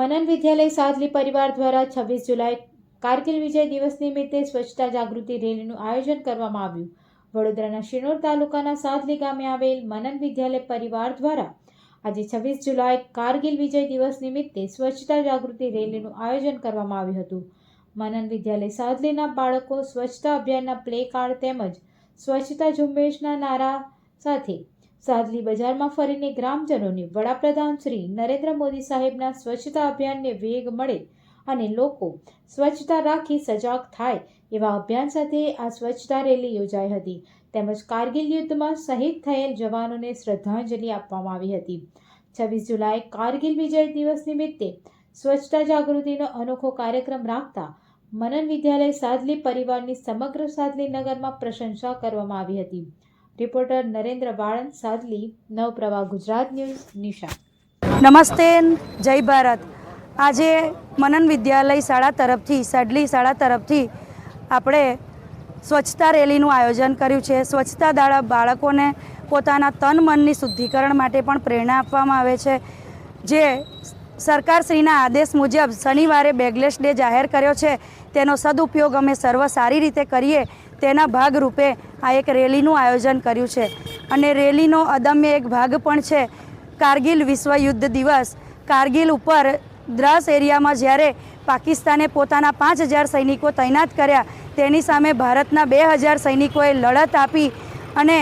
મનન વિદ્યાલય સાદલી પરિવાર દ્વારા છવ્વીસ જુલાઈ કારગિલ વિજય દિવસ નિમિત્તે સ્વચ્છતા જાગૃતિ રેલીનું આયોજન કરવામાં આવ્યું. વડોદરાના શિનોર તાલુકાના સાદલી ગામે આવેલ મનન વિદ્યાલય પરિવાર દ્વારા આજે છવ્વીસ જુલાઈ કારગિલ વિજય દિવસ નિમિત્તે સ્વચ્છતા જાગૃતિ રેલીનું આયોજન કરવામાં આવ્યું હતું. મનન વિદ્યાલય સાદલીના બાળકો સ્વચ્છતા અભિયાનના પ્લે કાર્ડ તેમજ સ્વચ્છતા ઝુંબેશના નારા સાથે સાદલી બજારમાં ફરીને ગ્રામજનોને વડાપ્રધાન શ્રી નરેન્દ્ર મોદી સાહેબના સ્વચ્છતા અભિયાનને વેગ મળે અને લોકો સ્વચ્છતા રાખી સજાગ થાય એવા અભિયાન સાથે આ સ્વચ્છતા રેલી યોજાઈ હતી. તેમજ કારગિલ યુદ્ધમાં શહીદ થયેલ જવાનોને શ્રદ્ધાંજલિ આપવામાં આવી હતી. છવ્વીસ જુલાઈ કારગિલ વિજય દિવસ નિમિત્તે સ્વચ્છતા જાગૃતિનો અનોખો કાર્યક્રમ રાખતા મનન વિદ્યાલય સાદલી પરિવારની સમગ્ર સાદલી નગરમાં પ્રશંસા કરવામાં આવી હતી. Reporter Narendra Valand Sadli Navpravah Gujarat news, Nisha. નમસ્તે, જય ભારત. આજે મનન વિદ્યાલય શાળા તરફથી સડલી શાળા તરફથી આપણે સ્વચ્છતા રેલીનું આયોજન કર્યું છે. સ્વચ્છતા દાડા બાળકોને પોતાના તન, મનની શુદ્ધિકરણ માટે પણ પ્રેરણા આપવામાં આવે છે. જે સરકારશ્રીના આદેશ મુજબ શનિવારે બેગલેસ ડે જાહેર કર્યો છે. તેનો સદુપયોગ અમે સર્વ સારી રીતે કરીએ. તેના ભાગરૂપે આ એક રેલીનું આયોજન કર્યું છે. અને રેલીનો અદમ્ય એક ભાગ પણ છે. કારગિલ વિશ્વ યુદ્ધ દિવસ. કારગિલ ઉપર દ્રાસ એરિયામાં જ્યારે પાકિસ્તાને પોતાના પાંચ હજાર સૈનિકો તૈનાત કર્યા, તેની સામે ભારતના બે હજાર સૈનિકોએ લડત આપી અને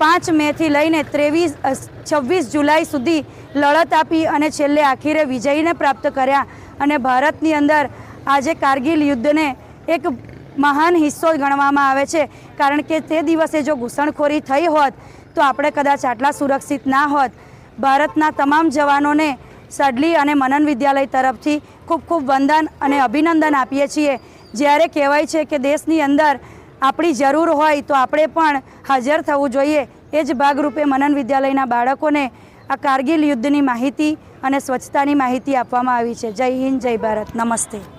પાંચ મેથી લઈને ત્રેવીસ છવ્વીસ જુલાઈ સુધી લડત આપી અને છેલ્લે આખીરે વિજયને પ્રાપ્ત કર્યા. અને ભારતની અંદર આજે કારગિલ યુદ્ધને એક મહાન હિસ્સો ગણવામાં આવે છે. કારણ કે તે દિવસે જો ઘૂસણખોરી થઈ હોત, તો આપણે કદાચ આટલા સુરક્ષિત ના હોત. ભારતના તમામ જવાનોને સડલી અને મનન વિદ્યાલય તરફથી ખૂબ ખૂબ વંદન અને અભિનંદન આપીએ છીએ. જ્યારે કહેવાય છે કે દેશની અંદર આપણી જરૂર હોય, તો આપણે પણ હાજર થવું જોઈએ. એ જ ભાગરૂપે મનન વિદ્યાલયના બાળકોને આ કારગિલ યુદ્ધની માહિતી અને સ્વચ્છતાની માહિતી આપવામાં આવી છે. જય હિન્દ, જય ભારત. નમસ્તે.